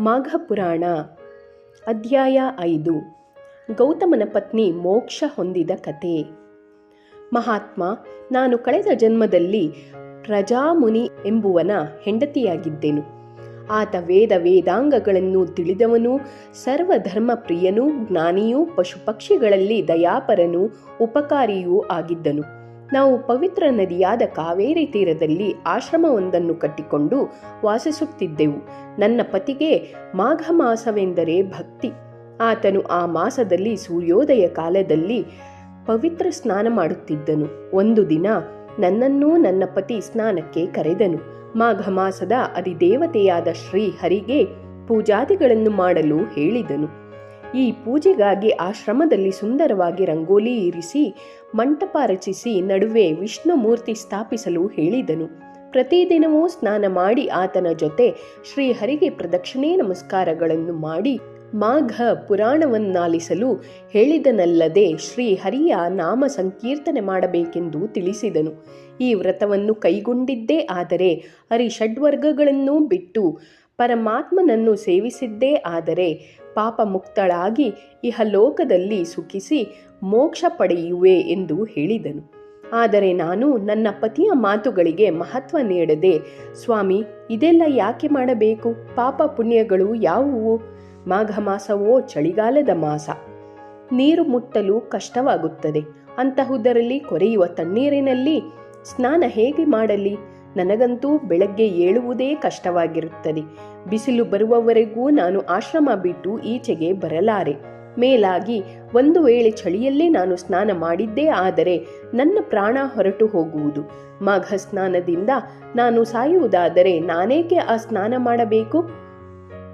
ಮಾಘ ಪುರಾಣ ಅಧ್ಯಾಯ ಐದು. ಗೌತಮನ ಪತ್ನಿ ಮೋಕ್ಷ ಹೊಂದಿದ ಕತೆ ಮಹಾತ್ಮ, ನಾನು ಕಳೆದ ಜನ್ಮದಲ್ಲಿ ಪ್ರಜಾಮುನಿ ಎಂಬುವನ ಹೆಂಡತಿಯಾಗಿದ್ದೆನು. ಆತ ವೇದ ವೇದಾಂಗಗಳನ್ನು ತಿಳಿದವನು ಸರ್ವಧರ್ಮ ಪ್ರಿಯನೂ ಜ್ಞಾನಿಯೂ ಪಶು ಪಕ್ಷಿಗಳಲ್ಲಿ ದಯಾಪರನೂ, ಉಪಕಾರಿಯೂ ಆಗಿದ್ದನು. ನಾವು ಪವಿತ್ರ ನದಿಯಾದ ಕಾವೇರಿ ತೀರದಲ್ಲಿ ಆಶ್ರಮವೊಂದನ್ನು ಕಟ್ಟಿಕೊಂಡು ವಾಸಿಸುತ್ತಿದ್ದೆವು. ನನ್ನ ಪತಿಗೆ ಮಾಘ ಮಾಸವೆಂದರೆ ಭಕ್ತಿ. ಆತನು ಆ ಮಾಸದಲ್ಲಿ ಸೂರ್ಯೋದಯ ಕಾಲದಲ್ಲಿ ಪವಿತ್ರ ಸ್ನಾನ ಮಾಡುತ್ತಿದ್ದನು. ಒಂದು ದಿನ ನನ್ನನ್ನೂ ನನ್ನ ಪತಿ ಸ್ನಾನಕ್ಕೆ ಕರೆದನು. ಮಾಘ ಮಾಸದ ಅಧಿದೇವತೆಯಾದ ಶ್ರೀ ಹರಿಗೆ ಪೂಜಾದಿಗಳನ್ನು ಮಾಡಲು ಹೇಳಿದನು. ಈ ಪೂಜೆಗಾಗಿ ಆಶ್ರಮದಲ್ಲಿ ಸುಂದರವಾಗಿ ರಂಗೋಲಿ ಇರಿಸಿ ಮಂಟಪ ರಚಿಸಿ ನಡುವೆ ವಿಷ್ಣುಮೂರ್ತಿ ಸ್ಥಾಪಿಸಲು ಹೇಳಿದನು. ಪ್ರತಿದಿನವೂ ಸ್ನಾನ ಮಾಡಿ ಆತನ ಜೊತೆ ಶ್ರೀಹರಿಗೆ ಪ್ರದಕ್ಷಿಣೆ ನಮಸ್ಕಾರಗಳನ್ನು ಮಾಡಿ ಮಾಘ ಪುರಾಣವನ್ನಾಲಿಸಲು ಹೇಳಿದನಲ್ಲದೆ ಶ್ರೀಹರಿಯ ನಾಮ ಸಂಕೀರ್ತನೆ ಮಾಡಬೇಕೆಂದು ತಿಳಿಸಿದನು. ಈ ವ್ರತವನ್ನು ಕೈಗೊಂಡಿದ್ದೇ ಆದರೆ ಹರಿಷಡ್ವರ್ಗಗಳನ್ನು ಬಿಟ್ಟು ಪರಮಾತ್ಮನನ್ನು ಸೇವಿಸಿದ್ದೇ ಆದರೆ ಪಾಪ ಮುಕ್ತಳಾಗಿ ಇಹಲೋಕದಲ್ಲಿ ಸುಖಿಸಿ ಮೋಕ್ಷ ಪಡೆಯುವೆ ಎಂದು ಹೇಳಿದನು. ಆದರೆ ನಾನು ನನ್ನ ಪತಿಯ ಮಾತುಗಳಿಗೆ ಮಹತ್ವ ನೀಡದೆ, ಸ್ವಾಮಿ, ಇದೆಲ್ಲ ಯಾಕೆ ಮಾಡಬೇಕು? ಪಾಪ ಪುಣ್ಯಗಳು ಯಾವುವು? ಮಾಘ ಮಾಸವೋ ಚಳಿಗಾಲದ ಮಾಸ. ನೀರು ಮುಟ್ಟಲು ಕಷ್ಟವಾಗುತ್ತದೆ. ಅಂತಹುದರಲ್ಲಿ ಕೊರೆಯುವ ತಣ್ಣೀರಿನಲ್ಲಿ ಸ್ನಾನ ಹೇಗೆ ಮಾಡಲಿ? ನನಗಂತೂ ಬೆಳಗ್ಗೆ ಏಳುವುದೇ ಕಷ್ಟವಾಗಿರುತ್ತದೆ. ಬಿಸಿಲು ಬರುವವರೆಗೂ ನಾನು ಆಶ್ರಮ ಬಿಟ್ಟು ಈಚೆಗೆ ಬರಲಾರೆ. ಮೇಲಾಗಿ ಒಂದು ವೇಳೆ ಚಳಿಯಲ್ಲೇ ನಾನು ಸ್ನಾನ ಮಾಡಿದ್ದೇ ಆದರೆ ನನ್ನ ಪ್ರಾಣ ಹೊರಟು ಹೋಗುವುದು. ಮಾಘ ಸ್ನಾನದಿಂದ ನಾನು ಸಾಯುವುದಾದರೆ ನಾನೇಕೆ ಆ ಸ್ನಾನ ಮಾಡಬೇಕು?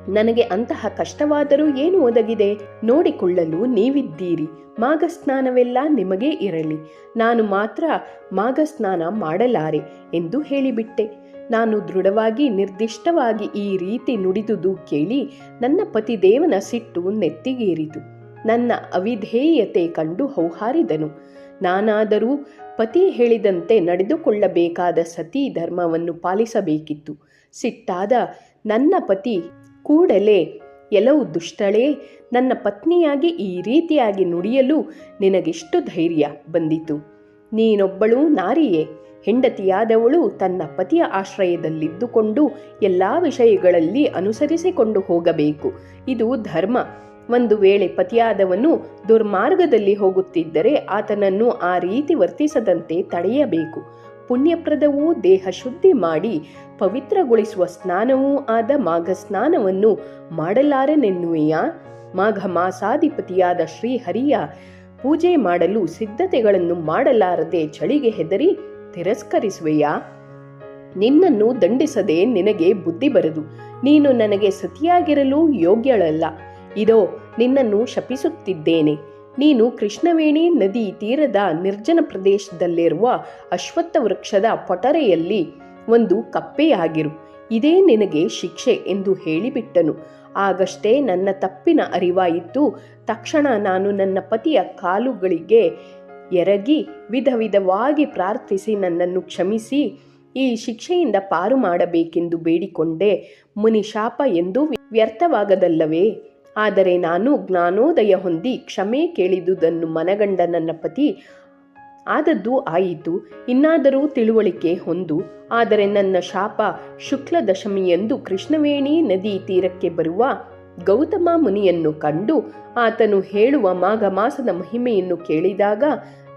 ನನಗೆ ಅಂತಹ ಕಷ್ಟವಾದರೂ ಏನು ಒದಗಿದೆ? ನೋಡಿಕೊಳ್ಳಲು ನೀವಿದ್ದೀರಿ. ಮಾಘ ಸ್ನಾನವೆಲ್ಲ ನಿಮಗೇ ಇರಲಿ. ನಾನು ಮಾತ್ರ ಮಾಘ ಸ್ನಾನ ಮಾಡಲಾರೆ ಎಂದು ಹೇಳಿಬಿಟ್ಟೆ. ನಾನು ದೃಢವಾಗಿ ನಿರ್ದಿಷ್ಟವಾಗಿ ಈ ರೀತಿ ನುಡಿದುದು ಕೇಳಿ ನನ್ನ ಪತಿದೇವನ ಸಿಟ್ಟು ನೆತ್ತಿಗೇರಿತು. ನನ್ನ ಅವಿಧೇಯತೆ ಕಂಡು ಹೌಹಾರಿದನು. ನಾನಾದರೂ ಪತಿ ಹೇಳಿದಂತೆ ನಡೆದುಕೊಳ್ಳಬೇಕಾದ ಸತಿ ಧರ್ಮವನ್ನು ಪಾಲಿಸಬೇಕಿತ್ತು. ಸಿಟ್ಟಾದ ನನ್ನ ಪತಿ ಕೂಡಲೇ ಎಲ್ಲವೂ ದುಷ್ಟಳೇ, ನನ್ನ ಪತ್ನಿಯಾಗಿ ಈ ರೀತಿಯಾಗಿ ನುಡಿಯಲು ನಿನಗೆಷ್ಟು ಧೈರ್ಯ ಬಂದಿತು. ನೀನೊಬ್ಬಳು ನಾರಿಯೇ, ಹೆಂಡತಿಯಾದವಳು ತನ್ನ ಪತಿಯ ಆಶ್ರಯದಲ್ಲಿದ್ದುಕೊಂಡು ಎಲ್ಲ ವಿಷಯಗಳಲ್ಲಿ ಅನುಸರಿಸಿಕೊಂಡು ಹೋಗಬೇಕು. ಇದು ಧರ್ಮ. ಒಂದು ವೇಳೆ ಪತಿಯಾದವನು ದುರ್ಮಾರ್ಗದಲ್ಲಿ ಹೋಗುತ್ತಿದ್ದರೆ ಆತನನ್ನು ಆ ರೀತಿ ವರ್ತಿಸದಂತೆ ತಡೆಯಬೇಕು. ಪುಣ್ಯಪ್ರದವೂ ದೇಹ ಶುದ್ಧಿ ಮಾಡಿ ಪವಿತ್ರಗೊಳಿಸುವ ಸ್ನಾನವೂ ಆದ ಮಾಘ ಸ್ನಾನವನ್ನು ಮಾಡಲಾರನೆನ್ನುವೆಯ? ಮಾಘ ಮಾಸಾಧಿಪತಿಯಾದ ಶ್ರೀಹರಿಯ ಪೂಜೆ ಮಾಡಲು ಸಿದ್ಧತೆಗಳನ್ನು ಮಾಡಲಾರದೆ ಚಳಿಗೆ ಹೆದರಿ ತಿರಸ್ಕರಿಸುವೆಯಾ? ನಿನ್ನನ್ನು ದಂಡಿಸದೆ ನಿನಗೆ ಬುದ್ಧಿ ಬರದು, ನೀನು ನನಗೆ ಸತಿಯಾಗಿರಲು ಯೋಗ್ಯಳಲ್ಲ. ಇದೋ, ನಿನ್ನನ್ನು ಶಪಿಸುತ್ತಿದ್ದೇನೆ. ನೀನು ಕೃಷ್ಣವೇಣಿ ನದಿ ತೀರದ ನಿರ್ಜನ ಪ್ರದೇಶದಲ್ಲಿರುವ ಅಶ್ವತ್ಥ ವೃಕ್ಷದ ಪೊಟರೆಯಲ್ಲಿ ಒಂದು ಕಪ್ಪೆಯಾಗಿರು. ಇದೇ ನಿನಗೆ ಶಿಕ್ಷೆ ಎಂದು ಹೇಳಿಬಿಟ್ಟನು. ಆಗಷ್ಟೇ ನನ್ನ ತಪ್ಪಿನ ಅರಿವಾಯಿತು. ತಕ್ಷಣ ನಾನು ನನ್ನ ಪತಿಯ ಕಾಲುಗಳಿಗೆ ಎರಗಿ ವಿಧ ವಿಧವಾಗಿ ಪ್ರಾರ್ಥಿಸಿ ನನ್ನನ್ನು ಕ್ಷಮಿಸಿ, ಈ ಶಿಕ್ಷೆಯಿಂದ ಪಾರು ಮಾಡಬೇಕೆಂದು ಬೇಡಿಕೊಂಡೆ. ಮುನಿಶಾಪ ಎಂದು ವ್ಯರ್ಥವಾಗದಲ್ಲವೇ? ಆದರೆ ನಾನು ಜ್ಞಾನೋದಯ ಹೊಂದಿ ಕ್ಷಮೆ ಕೇಳಿದುದನ್ನು ಮನಗಂಡ ನನ್ನ ಪತಿ, ಆದದ್ದು ಆಯಿತು. ಇನ್ನಾದರೂ ತಿಳುವಳಿಕೆ ಹೊಂದು. ಆದರೆ ನನ್ನ ಶಾಪ ಶುಕ್ಲ ದಶಮಿಯಂದು ಕೃಷ್ಣವೇಣಿ ನದಿ ತೀರಕ್ಕೆ ಬರುವ ಗೌತಮ ಮುನಿಯನ್ನು ಕಂಡು ಆತನು ಹೇಳುವ ಮಾಘ ಮಾಸದ ಮಹಿಮೆಯನ್ನು ಕೇಳಿದಾಗ,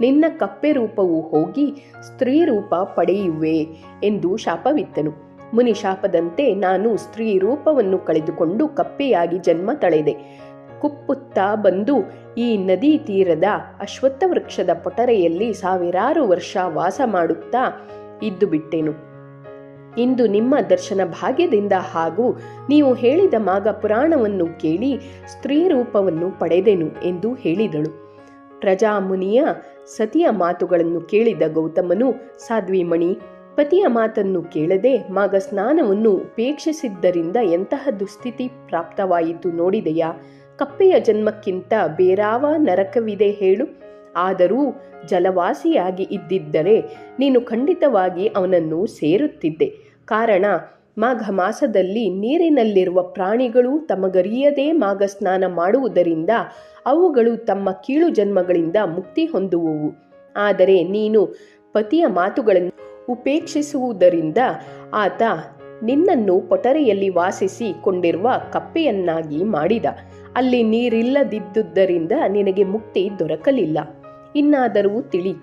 ನಿನ್ನ ಕಪ್ಪೆ ರೂಪವು ಹೋಗಿ ಸ್ತ್ರೀ ರೂಪ ಪಡೆಯುವೆ ಎಂದು ಶಾಪವಿತ್ತನು. ಮುನಿ ಶಾಪದಂತೆ ನಾನು ಸ್ತ್ರೀ ರೂಪವನ್ನು ಕಳೆದುಕೊಂಡು ಕಪ್ಪೆಯಾಗಿ ಜನ್ಮ ತಳೆದೆ. ಕುಪ್ಪುತ್ತಾ ಬಂದು ಈ ನದಿ ತೀರದ ಅಶ್ವತ್ಥ ವೃಕ್ಷದ ಪೊಟರೆಯಲ್ಲಿ ಸಾವಿರಾರು ವರ್ಷ ವಾಸ ಮಾಡುತ್ತಾ ಇದ್ದು ಬಿಟ್ಟೆನು. ಇಂದು ನಿಮ್ಮ ದರ್ಶನ ಭಾಗ್ಯದಿಂದ ಹಾಗೂ ನೀವು ಹೇಳಿದ ಮಾಗ ಪುರಾಣವನ್ನು ಕೇಳಿ ಸ್ತ್ರೀ ರೂಪವನ್ನು ಪಡೆದೆನು ಎಂದು ಹೇಳಿದಳು. ಪ್ರಜಾಮುನಿಯ ಸತಿಯ ಮಾತುಗಳನ್ನು ಕೇಳಿದ ಗೌತಮನು ಸಾಧ್ವಿಮಣಿ ಪತಿಯ ಮಾತನ್ನು ಕೇಳದೆ ಮಗ ಸ್ನಾನವನ್ನು ಉಪೇಕ್ಷಿಸಿದ್ದರಿಂದ ಎಂತಹ ದುಸ್ಥಿತಿ ಪ್ರಾಪ್ತವಾಯಿತು ನೋಡಿದೆಯಾ? ಕಪ್ಪೆಯ ಜನ್ಮಕ್ಕಿಂತ ಬೇರಾವ ನರಕವಿದೆ ಹೇಳು. ಆದರೂ ಜಲವಾಸಿಯಾಗಿ ಇದ್ದಿದ್ದರೆ ನೀನು ಖಂಡಿತವಾಗಿ ಅವನನ್ನು ಸೇರುತ್ತಿದ್ದೆ. ಕಾರಣ, ಮಾಘ ಮಾಸದಲ್ಲಿ ನೀರಿನಲ್ಲಿರುವ ಪ್ರಾಣಿಗಳು ತಮಗರಿಯದೇ ಮಾಘ ಸ್ನಾನ ಮಾಡುವುದರಿಂದ ಅವುಗಳು ತಮ್ಮ ಕೀಳು ಜನ್ಮಗಳಿಂದ ಮುಕ್ತಿ ಹೊಂದುವುವು. ಆದರೆ ನೀನು ಪತಿಯ ಮಾತುಗಳನ್ನು ಉಪೇಕ್ಷಿಸುವುದರಿಂದ ಆತ ನಿನ್ನನ್ನು ಪೊಟರೆಯಲ್ಲಿ ವಾಸಿಸಿ ಕೊಂಡಿರುವ ಕಪ್ಪೆಯನ್ನಾಗಿ ಮಾಡಿದ. ಅಲ್ಲಿ ನೀರಿಲ್ಲದಿದ್ದುದರಿಂದ ನಿನಗೆ ಮುಕ್ತಿ ದೊರಕಲಿಲ್ಲ. ಇನ್ನಾದರೂ ತಿಳಿ.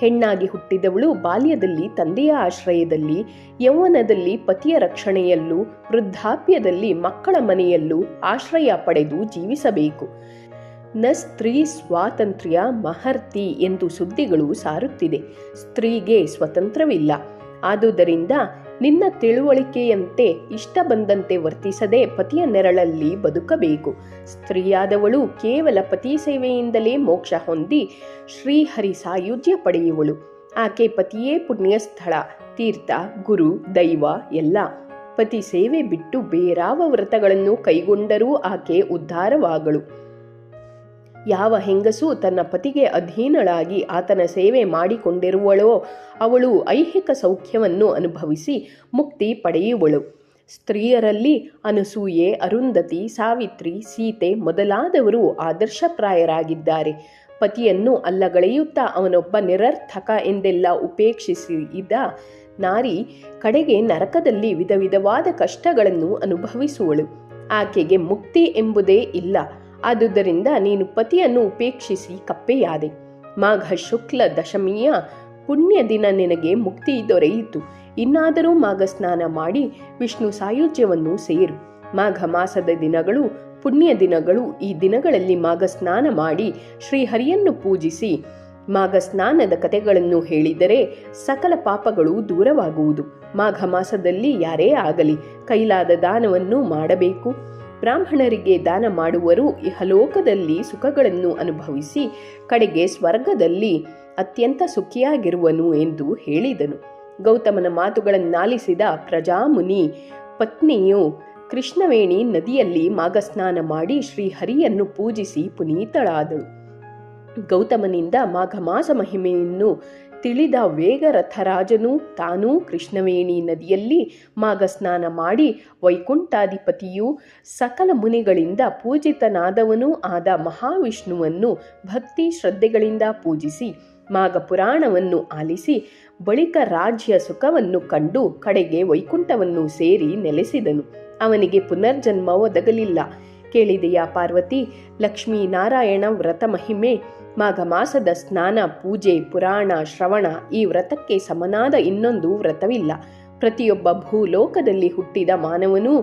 ಹೆಣ್ಣಾಗಿ ಹುಟ್ಟಿದವಳು ಬಾಲ್ಯದಲ್ಲಿ ತಂದೆಯ ಆಶ್ರಯದಲ್ಲಿ, ಯೌವನದಲ್ಲಿ ಪತಿಯ ರಕ್ಷಣೆಯಲ್ಲೂ, ವೃದ್ಧಾಪ್ಯದಲ್ಲಿ ಮಕ್ಕಳ ಮನೆಯಲ್ಲೂ ಆಶ್ರಯ ಪಡೆದು ಜೀವಿಸಬೇಕು. ನ ಸ್ತ್ರೀ ಸ್ವಾತಂತ್ರ್ಯ ಮಹರ್ತಿ ಎಂದು ಸುದ್ದಿಗಳು ಸಾರುತ್ತಿದೆ. ಸ್ತ್ರೀಗೆ ಸ್ವತಂತ್ರವಿಲ್ಲ. ಆದುದರಿಂದ ನಿನ್ನ ತಿಳುವಳಿಕೆಯಂತೆ ಇಷ್ಟ ಬಂದಂತೆ ವರ್ತಿಸದೆ ಪತಿಯ ನೆರಳಲ್ಲಿ ಬದುಕಬೇಕು. ಸ್ತ್ರೀಯಾದವಳು ಕೇವಲ ಪತಿ ಸೇವೆಯಿಂದಲೇ ಮೋಕ್ಷ ಹೊಂದಿ ಶ್ರೀಹರಿ ಸಾಯುಜ್ಯ ಪಡೆಯುವಳು. ಆಕೆ ಪತಿಯೇ ಪುಣ್ಯ ಸ್ಥಳ, ತೀರ್ಥ, ಗುರು, ದೈವ, ಎಲ್ಲ. ಪತಿ ಸೇವೆ ಬಿಟ್ಟು ಬೇರಾವ ವ್ರತಗಳನ್ನು ಕೈಗೊಂಡರೂ ಆಕೆ ಉದ್ಧಾರವಾಗಳು. ಯಾವ ಹೆಂಗಸು ತನ್ನ ಪತಿಗೆ ಅಧೀನಳಾಗಿ ಆತನ ಸೇವೆ ಮಾಡಿಕೊಂಡಿರುವಳೋ ಅವಳು ಐಹಿಕ ಸೌಖ್ಯವನ್ನು ಅನುಭವಿಸಿ ಮುಕ್ತಿ ಪಡೆಯುವಳು. ಸ್ತ್ರೀಯರಲ್ಲಿ ಅನಸೂಯೆ, ಅರುಂಧತಿ, ಸಾವಿತ್ರಿ, ಸೀತೆ ಮೊದಲಾದವರು ಆದರ್ಶಪ್ರಾಯರಾಗಿದ್ದಾರೆ. ಪತಿಯನ್ನು ಅಲ್ಲಗಳೆಯುತ್ತಾ ಅವನೊಬ್ಬ ನಿರರ್ಥಕ ಎಂದೆಲ್ಲ ಉಪೇಕ್ಷಿಸಿದ ನಾರಿ ಕಡೆಗೆ ನರಕದಲ್ಲಿ ವಿಧ ವಿಧವಾದ ಕಷ್ಟಗಳನ್ನು ಅನುಭವಿಸುವಳು. ಆಕೆಗೆ ಮುಕ್ತಿ ಎಂಬುದೇ ಇಲ್ಲ. ಆದುದರಿಂದ ನೀನು ಪತಿಯನ್ನು ಉಪೇಕ್ಷಿಸಿ ಕಪ್ಪೆಯಾದೆ. ಮಾಘ ಶುಕ್ಲ ದಶಮಿಯ ಪುಣ್ಯ ದಿನ ನಿನಗೆ ಮುಕ್ತಿ ದೊರೆಯಿತು. ಇನ್ನಾದರೂ ಮಾಘ ಸ್ನಾನ ಮಾಡಿ ವಿಷ್ಣು ಸಾಯುಜ್ಯವನ್ನು ಸೇರು. ಮಾಘ ಮಾಸದ ದಿನಗಳು, ಪುಣ್ಯ ದಿನಗಳು, ಈ ದಿನಗಳಲ್ಲಿ ಮಾಘ ಸ್ನಾನ ಮಾಡಿ ಶ್ರೀಹರಿಯನ್ನು ಪೂಜಿಸಿ. ಮಾಘ ಸ್ನಾನದ ಕಥೆಗಳನ್ನು ಹೇಳಿದರೆ ಸಕಲ ಪಾಪಗಳು ದೂರವಾಗುವುದು. ಮಾಘ ಮಾಸದಲ್ಲಿ ಯಾರೇ ಆಗಲಿ ಕೈಲಾದ ದಾನವನ್ನು ಮಾಡಬೇಕು. ಬ್ರಾಹ್ಮಣರಿಗೆ ದಾನ ಮಾಡುವರು ಇಹಲೋಕದಲ್ಲಿ ಸುಖಗಳನ್ನು ಅನುಭವಿಸಿ, ಕಡೆಗೆ ಸ್ವರ್ಗದಲ್ಲಿ ಅತ್ಯಂತ ಸುಖಿಯಾಗಿರುವನು ಎಂದು ಹೇಳಿದನು. ಗೌತಮನ ಮಾತುಗಳನ್ನಾಲಿಸಿದ ಪ್ರಜಾಮುನಿ, ಪತ್ನಿಯು ಕೃಷ್ಣವೇಣಿ ನದಿಯಲ್ಲಿ ಮಾಘಸ್ನಾನ ಮಾಡಿ ಶ್ರೀಹರಿಯನ್ನು ಪೂಜಿಸಿ ಪುನೀತಳಾದಳು. ಗೌತಮನಿಂದ ಮಾಘ ಮಾಸ ಮಹಿಮೆಯನ್ನು ತಿಳಿದ ವೇಗರಥರಾಜನು ತಾನೂ ಕೃಷ್ಣವೇಣಿ ನದಿಯಲ್ಲಿ ಮಾಗಸ್ನಾನ ಮಾಡಿ ವೈಕುಂಠಾಧಿಪತಿಯು ಸಕಲ ಮುನಿಗಳಿಂದ ಪೂಜಿತನಾದವನೂ ಆದ ಮಹಾವಿಷ್ಣುವನ್ನು ಭಕ್ತಿ ಶ್ರದ್ಧೆಗಳಿಂದ ಪೂಜಿಸಿ ಮಾಗ ಪುರಾಣವನ್ನು ಆಲಿಸಿ ಬಳಿಕ ರಾಜ್ಯ ಸುಖವನ್ನು ಕಂಡು ಕಡೆಗೆ ವೈಕುಂಠವನ್ನು ಸೇರಿ ನೆಲೆಸಿದನು. ಅವನಿಗೆ ಪುನರ್ಜನ್ಮ ಒದಗಲಿಲ್ಲ. ಕೇಳಿದೆಯಾ ಪಾರ್ವತಿ, ಲಕ್ಷ್ಮೀನಾರಾಯಣ ವ್ರತ ಮಹಿಮೆ ಮಾಘ ಮಾಸದ ಸ್ನಾನ, ಪೂಜೆ, ಪುರಾಣ, ಶ್ರವಣ ಈ ವ್ರತಕ್ಕೆ ಸಮನಾದ ಇನ್ನೊಂದು ವ್ರತವಿಲ್ಲ. ಪ್ರತಿಯೊಬ್ಬ ಭೂಲೋಕದಲ್ಲಿ ಹುಟ್ಟಿದ ಮಾನವನೂ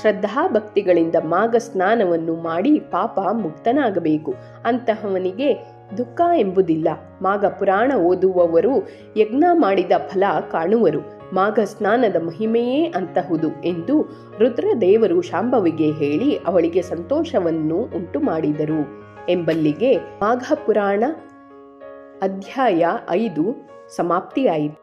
ಶ್ರದ್ಧಾಭಕ್ತಿಗಳಿಂದ ಮಾಘ ಸ್ನಾನವನ್ನು ಮಾಡಿ ಪಾಪ ಮುಕ್ತನಾಗಬೇಕು. ಅಂತಹವನಿಗೆ ದುಃಖ ಎಂಬುದಿಲ್ಲ. ಮಾಘ ಪುರಾಣ ಓದುವವರು ಯಜ್ಞ ಮಾಡಿದ ಫಲ ಕಾಣುವರು. ಮಾಘ ಸ್ನಾನದ ಮಹಿಮೆಯೇ ಅಂತಹುದು ಎಂದು ರುದ್ರದೇವರು ಶಾಂಭವಿಗೆ ಹೇಳಿ ಅವಳಿಗೆ ಸಂತೋಷವನ್ನು ಉಂಟು ಮಾಡಿದರು ಎಂಬಲ್ಲಿಗೆ ಮಾಘ ಪುರಾಣ ಅಧ್ಯಾಯ ಐದು ಸಮಾಪ್ತಿಯಾಯಿತು.